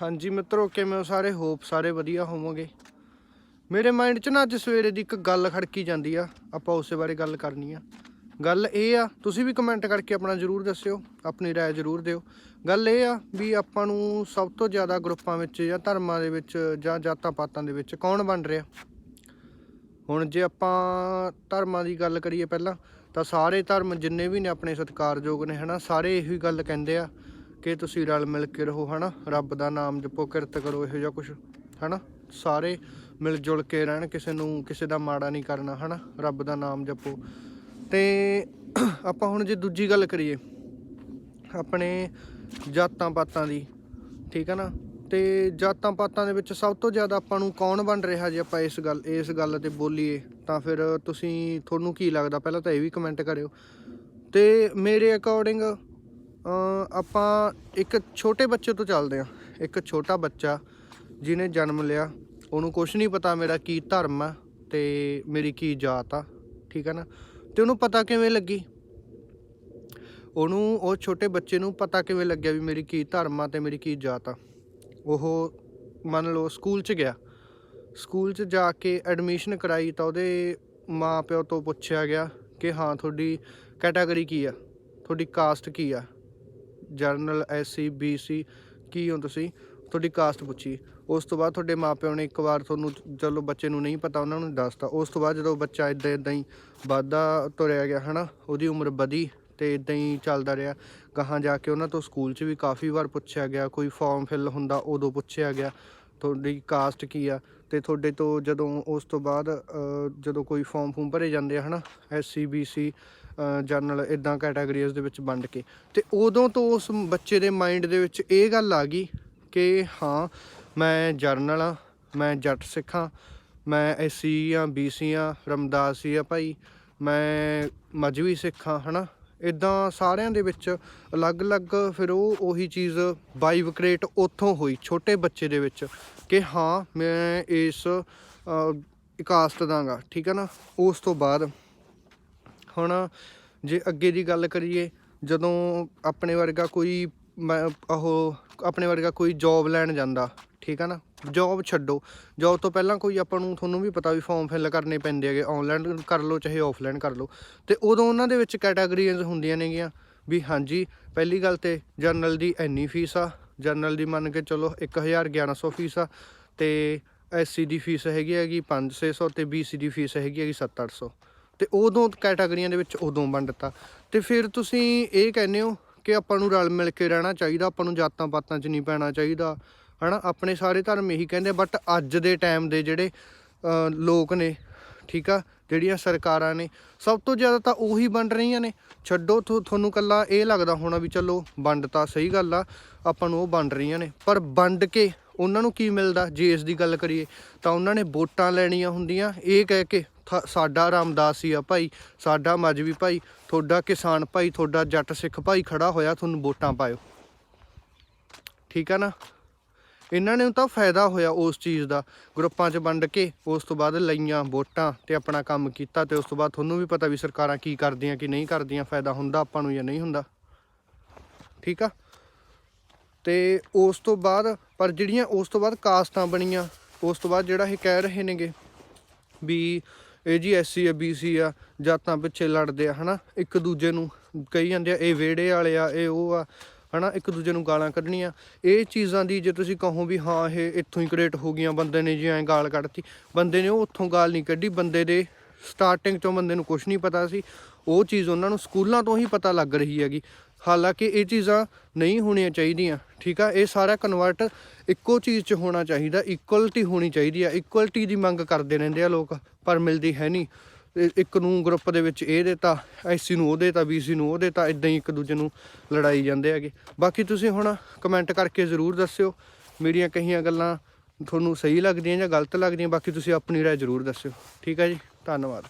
ਹਾਂਜੀ ਮਿੱਤਰੋ ਕਿਵੇਂ ਹੋ ਸਾਰੇ ਹੋਪ ਸਾਰੇ ਵਧੀਆ ਹੋਵੋਗੇ ਮੇਰੇ ਮਾਈਂਡ 'ਚ ਨਾ ਅੱਜ ਸਵੇਰੇ ਦੀ ਇੱਕ ਗੱਲ ਖੜਕੀ ਜਾਂਦੀ ਆ ਆਪਾਂ ਉਸੇ ਬਾਰੇ ਗੱਲ ਕਰਨੀ ਆ ਗੱਲ ਇਹ ਆ ਤੁਸੀਂ ਵੀ ਕਮੈਂਟ ਕਰਕੇ ਆਪਣਾ ਜਰੂਰ ਦੱਸਿਓ ਆਪਣੀ رائے ਜਰੂਰ ਦਿਓ ਗੱਲ ਇਹ ਆ ਵੀ ਆਪਾਂ ਨੂੰ ਸਭ ਤੋਂ ਜ਼ਿਆਦਾ ਗਰੁੱਪਾਂ ਵਿੱਚ ਜਾਂ ਧਰਮਾਂ ਦੇ ਵਿੱਚ ਜਾਂ ਜਾਤਾਂ ਪਾਤਾਂ ਦੇ ਵਿੱਚ ਕੌਣ ਬਣ ਰਿਹਾ ਹੁਣ ਜੇ ਆਪਾਂ ਧਰਮਾਂ ਦੀ ਗੱਲ ਕਰੀਏ ਪਹਿਲਾਂ ਤਾਂ ਸਾਰੇ ਧਰਮ ਜਿੰਨੇ ਵੀ ਨੇ ਆਪਣੇ ਸਤਿਕਾਰਯੋਗ ਨੇ ਹਨਾ ਸਾਰੇ ਇਹੀ ਗੱਲ ਕਹਿੰਦੇ ਆ ਕਿ ਤੁਸੀਂ ਰਲ ਮਿਲ ਕੇ ਰਹੋ, ਹਨਾ? ਰੱਬ ਦਾ ਨਾਮ ਜਪੋ, ਕਿਰਤ ਕਰੋ, ਇਹੋ ਜਿਹਾ ਕੁਝ ਹਨਾ? ਸਾਰੇ ਮਿਲ ਜੁਲ ਕੇ ਰਹਿਣ, ਕਿਸੇ ਨੂੰ, ਕਿਸੇ ਦਾ ਮਾੜਾ ਨਹੀਂ ਕਰਨਾ, ਹਨਾ? ਰੱਬ ਦਾ ਨਾਮ ਜਪੋ। ਤੇ ਆਪਾਂ ਹੁਣ ਜੇ ਦੂਜੀ ਗੱਲ ਕਰੀਏ, ਆਪਣੇ ਜਾਤਾਂ ਪਾਤਾਂ ਦੀ, ਠੀਕ ਹੈ ਨਾ? ਤੇ ਜਾਤਾਂ ਪਾਤਾਂ ਦੇ ਵਿੱਚ ਸਭ ਤੋਂ ਜ਼ਿਆਦਾ ਆਪਾਂ ਨੂੰ ਕੌਣ ਬਣ ਰਿਹਾ ਜੇ ਆਪਾਂ ਇਸ ਗੱਲ ਇਸ ਗੱਲ ਤੇ ਬੋਲੀਏ, ਤਾਂ ਫਿਰ ਤੁਸੀਂ, ਤੁਹਾਨੂੰ ਕੀ ਲੱਗਦਾ? ਪਹਿਲਾਂ ਤਾਂ ਇਹ ਵੀ ਕਮੈਂਟ ਕਰਿਓ। ਤੇ ਮੇਰੇ ਅਕੋਰਡਿੰਗ ਆਪਾਂ ਇੱਕ ਛੋਟੇ ਬੱਚੇ ਤੋਂ ਚੱਲਦੇ ਆ ਇੱਕ ਛੋਟਾ ਬੱਚਾ ਜਿਹਨੇ ਜਨਮ ਲਿਆ, ਉਹਨੂੰ ਕੁਝ ਨਹੀਂ ਪਤਾ ਮੇਰਾ ਕੀ ਧਰਮ ਆ ਤੇ ਮੇਰੀ ਕੀ ਜਾਤ ਆ, ਠੀਕ ਹੈ ਨਾ? ਤੇ ਉਹਨੂੰ ਪਤਾ ਕਿਵੇਂ ਲੱਗੀ? ਉਹਨੂੰ, ਉਹ ਛੋਟੇ ਬੱਚੇ ਨੂੰ ਪਤਾ ਕਿਵੇਂ ਲੱਗਿਆ ਵੀ ਮੇਰੀ ਕੀ ਧਰਮ ਆ ਤੇ ਮੇਰੀ ਕੀ ਜਾਤ ਆ। ਉਹ ਮੰਨ ਲਓ ਸਕੂਲ 'ਚ ਗਿਆ। ਸਕੂਲ 'ਚ ਜਾ ਕੇ ਐਡਮਿਸ਼ਨ ਕਰਾਈ ਤਾਂ ਉਹਦੇ ਮਾਂ ਪਿਓ ਤੋਂ ਪੁੱਛਿਆ ਗਿਆ ਕਿ ਹਾਂ, ਤੁਹਾਡੀ ਕੈਟਾਗਰੀ ਕੀ ਆ? ਤੁਹਾਡੀ ਕਾਸਟ ਕੀ ਆ? ਜਰਨਲ ਐਸਸੀ ਬੀਸੀ ਕੀ ਹੋ ਤੁਸੀਂ? ਤੁਹਾਡੀ ਕਾਸਟ ਪੁੱਛੀ। ਉਸ ਤੋਂ ਬਾਅਦ ਤੁਹਾਡੇ ਮਾਪਿਆਂ ਨੇ ਇੱਕ ਵਾਰ ਤੁਹਾਨੂੰ ਚਲੋ ਬੱਚੇ ਨੂੰ ਨਹੀਂ ਪਤਾ, ਉਹਨਾਂ ਨੂੰ ਦੱਸਤਾ। ਉਸ ਤੋਂ ਬਾਅਦ ਜਦੋਂ ਬੱਚਾ ਇਦਾਂ ਇਦਾਂ ਹੀ ਵੱਧਦਾ ਤੁਰਿਆ ਗਿਆ, ਹਨਾ, ਉਹਦੀ ਉਮਰ ਵਧੀ ਤੇ ਇਦਾਂ ਹੀ ਚੱਲਦਾ ਰਿਹਾ। ਕਹਾਂ ਜਾ ਕੇ ਉਹਨਾਂ ਤੋਂ ਸਕੂਲ 'ਚ ਵੀ ਕਾਫੀ ਵਾਰ ਪੁੱਛਿਆ ਗਿਆ, ਕੋਈ ਫਾਰਮ ਫਿਲ ਹੁੰਦਾ ਉਦੋਂ ਪੁੱਛਿਆ ਗਿਆ। ਤੁਹਾਡੀ ਕਾਸਟ ਕੀ ਆ ਤੇ ਤੁਹਾਡੇ ਤੋਂ ਜਦੋਂ ਉਸ ਤੋਂ ਬਾਅਦ ਜਦੋਂ ਕੋਈ ਫਾਰਮ ਫੂਮ ਭਰੇ ਜਾਂਦੇ ਆ, ਹਨਾ ਐਸਸੀ ਬੀਸੀ ਜਰਨਲ ਇਦਾਂ ਕੈਟਾਗਰੀਜ਼ ਦੇ ਵਿੱਚ ਵੰਡ ਕੇ। ਤੇ ਉਦੋਂ ਤੋਂ ਉਸ ਬੱਚੇ ਦੇ ਮਾਈਂਡ ਦੇ ਵਿੱਚ ਇਹ ਗੱਲ ਆ ਗਈ ਕਿ ਹਾਂ, ਮੈਂ ਜਰਨਲ ਆ, ਮੈਂ ਜੱਟ ਸਿੱਖਾਂ ਮੈਂ ਐਸਸੀ ਆ ਬੀਸੀ ਆ, ਰਮਦਾਸੀ ਆ ਭਾਈ, ਮੈਂ ਮਜਵੀ ਸਿੱਖਾਂ ਹਨਾ ਇਦਾਂ ਸਾਰਿਆਂ ਦੇ ਵਿੱਚ ਅਲੱਗ-ਅਲੱਗ ਫਿਰ ਉਹ ਉਹੀ ਚੀਜ਼ ਬਾਈਵ ਕ੍ਰੀਏਟ ਉੱਥੋਂ ਹੋਈ, ਛੋਟੇ ਬੱਚੇ ਦੇ ਵਿੱਚ ਕਿ ਹਾਂ, ਮੈਂ ਇਸ ਇਕਾਸਤ ਦਾਂਗਾ, ਠੀਕ ਹੈ ਨਾ? ਉਸ ਤੋਂ ਬਾਅਦ ਹੁਣ ਜੇ ਅੱਗੇ ਦੀ ਗੱਲ ਕਰੀਏ, ਜਦੋਂ ਆਪਣੇ ਵਰਗਾ ਕੋਈ ਮੈਂ, ਉਹ ਆਪਣੇ ਵਰਗਾ ਕੋਈ ਜੌਬ ਲੈਣ ਜਾਂਦਾ, ਠੀਕ ਹੈ ਨਾ? ਜੌਬ ਛੱਡੋ। ਜੌਬ ਤੋਂ ਪਹਿਲਾਂ ਕੋਈ ਆਪਾਂ ਨੂੰ ਤੁਹਾਨੂੰ ਵੀ ਪਤਾ ਵੀ ਫਾਰਮ ਫਿਲ ਕਰਨੇ ਪੈਂਦੇ ਹੈਗੇ। ਆਨਲਾਈਨ ਕਰ ਲਓ, ਚਾਹੇ ਆਫਲਾਈਨ ਕਰ ਲਓ। ਤੇ ਉਦੋਂ ਉਹਨਾਂ ਦੇ ਵਿੱਚ ਕੈਟਾਗਰੀਜ਼ ਹੁੰਦੀਆਂ ਨੇਗੀਆਂ ਵੀ ਹਾਂਜੀ, ਪਹਿਲੀ ਗੱਲ ਤੇ ਜਰਨਲ ਦੀ ਇੰਨੀ ਫੀਸ ਆ। ਜਰਨਲ ਦੀ ਮੰਨ ਕੇ ਚਲੋ 1100 ਫੀਸ ਆ ਤੇ ਐਸਸੀ ਦੀ ਫੀਸ ਹੈਗੀ ਹੈਗੀ 500 ਤੇ ਬੀਸੀ ਦੀ ਫੀਸ ਹੈਗੀ ਹੈਗੀ 700 ਤੇ ਉਦੋਂ ਕੈਟਾਗਰੀਆਂ ਦੇ ਵਿੱਚ ਉਦੋਂ ਵੰਡਤਾ ਤੇ ਫਿਰ ਤੁਸੀਂ ਇਹ ਕਹਿੰਦੇ ਹੋ ਕਿ ਆਪਾਂ ਨੂੰ ਰਲ ਮਿਲ ਕੇ ਰਹਿਣਾ ਚਾਹੀਦਾ, ਆਪਾਂ ਨੂੰ ਜਾਤਾਂ ਪਾਤਾਂ 'ਚ ਨਹੀਂ ਪੈਣਾ ਚਾਹੀਦਾ। ਹਨਾ, ਆਪਣੇ ਸਾਰੇ ਧਰਮ ਇਹੀ ਕਹਿੰਦੇ ਬਟ ਅੱਜ ਦੇ ਟਾਈਮ ਦੇ ਜਿਹੜੇ ਲੋਕ ਨੇ, ਠੀਕ ਆ, ਜਿਹੜੀਆਂ ਸਰਕਾਰਾਂ ਨੇ, ਸਭ ਤੋਂ ਜ਼ਿਆਦਾ ਤਾਂ ਉਹੀ ਵੰਡ ਰਹੀਆਂ ਨੇ। ਛੱਡੋ ਤੁਹਾਨੂੰ ਕੱਲਾ ਇਹ ਲੱਗਦਾ ਹੋਣਾ ਵੀ ਚਲੋ, ਵੰਡ ਤਾਂ ਸਹੀ ਗੱਲ ਆ, ਆਪਾਂ ਨੂੰ ਉਹ ਵੰਡ ਰਹੀਆਂ ਨੇ। ਪਰ ਵੰਡ ਕੇ ਉਹਨਾਂ ਨੂੰ ਕੀ ਮਿਲਦਾ? ਜੇ ਇਸ ਦੀ ਗੱਲ ਕਰੀਏ, ਤਾਂ ਉਹਨਾਂ ਨੇ ਵੋਟਾਂ ਲੈਣੀਆਂ ਹੁੰਦੀਆਂ। ਇਹ ਕਹਿ ਕੇ ਥ- ਸਾਡਾ ਰਾਮਦਾਸੀ ਆ ਭਾਈ, ਸਾਡਾ ਮਜਵੀ ਭਾਈ, ਤੁਹਾਡਾ ਕਿਸਾਨ ਭਾਈ, ਤੁਹਾਡਾ ਜੱਟ ਸਿੱਖ ਭਾਈ ਖੜਾ ਹੋਇਆ, ਤੁਹਾਨੂੰ ਵੋਟਾਂ ਪਾਇਓ। ਠੀਕ ਆ ਨਾ? ਇਹਨਾਂ ਨੇ ਤਾਂ ਫਾਇਦਾ ਹੋਇਆ ਉਸ ਚੀਜ਼ ਦਾ। ਗਰੁੱਪਾਂ 'ਚ ਵੰਡ ਕੇ ਉਸ ਤੋਂ ਬਾਅਦ ਲਈਆਂ ਵੋਟਾਂ ਤੇ ਆਪਣਾ ਕੰਮ ਕੀਤਾ ਤੇ ਉਸ ਤੋਂ ਬਾਅਦ ਤੁਹਾਨੂੰ ਵੀ ਪਤਾ ਵੀ ਸਰਕਾਰਾਂ ਕੀ ਕਰਦੀਆਂ ਕੀ ਨਹੀਂ ਕਰਦੀਆਂ, ਫਾਇਦਾ ਹੁੰਦਾ ਆਪਾਂ ਨੂੰ ਜਾਂ ਨਹੀਂ ਹੁੰਦਾ। ਠੀਕ ਆ? ਤੇ ਉਸ ਤੋਂ ਬਾਅਦ, ਪਰ ਜਿਹੜੀਆਂ ਉਸ ਤੋਂ ਬਾਅਦ ਕਾਸਟਾਂ ਬਣੀਆਂ, ਉਸ ਤੋਂ ਬਾਅਦ ਜਿਹੜਾ ਇਹ ਕਹਿ ਰਹੇ ਨੇਗੇ ਵੀ ਇਹ ਜੀ ਐਸਸੀ ਆ ਬੀਸੀ ਆ, ਜਾਤਾਂ ਪਿੱਛੇ ਲੜਦੇ ਆ, ਹਨਾ? ਇੱਕ ਦੂਜੇ ਨੂੰ ਕਹੀ ਜਾਂਦੇ ਆ, ਇਹ ਵਿਹੜੇ ਵਾਲੇ ਆ, ਇਹ ਉਹ ਆ। ਹਨਾ, ਇੱਕ ਦੂਜੇ ਨੂੰ ਗਾਲਾਂ ਕੱਢਣੀਆਂ। ਇਹ ਚੀਜ਼ਾਂ ਦੀ ਜੇ ਤੁਸੀਂ ਕਹੋ ਵੀ ਹਾਂ, ਇਹ ਇੱਥੋਂ ਹੀ ਕ੍ਰੀਏਟ ਹੋ ਗਈਆਂ, ਬੰਦੇ ਨੇ ਜੀ ਐਂ ਗਾਲ ਕੱਢਤੀ। ਬੰਦੇ ਨੇ ਉਹ ਉੱਥੋਂ ਗਾਲ ਨਹੀਂ ਕੱਢੀ, ਬੰਦੇ ਦੇ ਸਟਾਰਟਿੰਗ ਤੋਂ ਬੰਦੇ ਨੂੰ ਕੁਝ ਨਹੀਂ ਪਤਾ ਸੀ। ਉਹ ਚੀਜ਼ ਉਹਨਾਂ ਨੂੰ ਸਕੂਲਾਂ ਤੋਂ ਹੀ ਪਤਾ ਲੱਗ ਰਹੀ ਹੈਗੀ। ਹਾਲਾਂਕਿ ਇਹ ਚੀਜ਼ਾਂ ਨਹੀਂ ਹੋਣੀਆਂ ਚਾਹੀਦੀਆਂ, ਠੀਕ ਆ? ਇਹ ਸਾਰਾ ਕਨਵਰਟ ਇੱਕੋ ਚੀਜ਼ 'ਚ ਹੋਣਾ ਚਾਹੀਦਾ ਇਕੁਅਲਟੀ ਹੋਣੀ ਚਾਹੀਦੀ ਆ। ਇਕੁਅਲਟੀ ਦੀ ਮੰਗ ਕਰਦੇ ਰਹਿੰਦੇ ਆ ਲੋਕ, ਪਰ ਮਿਲਦੀ ਹੈ ਨਹੀਂ। ਇੱਕ ਨੂੰ ਗਰੁੱਪ ਦੇ ਵਿੱਚ ਇਹ ਦੇਤਾ ਐਸਸੀ ਨੂੰ ਉਹ ਦੇਤਾ ਬੀਸੀ ਨੂੰ ਉਹ ਦੇਤਾ ਇਦਾਂ ਹੀ ਇੱਕ ਦੂਜੇ ਨੂੰ ਲੜਾਈ ਜਾਂਦੇ ਹੈਗੇ। ਬਾਕੀ ਤੁਸੀਂ ਹੁਣ ਕਮੈਂਟ ਕਰਕੇ ਜ਼ਰੂਰ ਦੱਸਿਓ, ਮੇਰੀਆਂ ਕਹੀਆਂ ਗੱਲਾਂ ਤੁਹਾਨੂੰ ਸਹੀ ਲੱਗਦੀਆਂ ਜਾਂ ਗਲਤ ਲੱਗਦੀਆਂ, ਬਾਕੀ ਤੁਸੀਂ ਆਪਣੀ ਰਾਏ ਜ਼ਰੂਰ ਦੱਸਿਓ। ਠੀਕ ਹੈ ਜੀ, ਧੰਨਵਾਦ।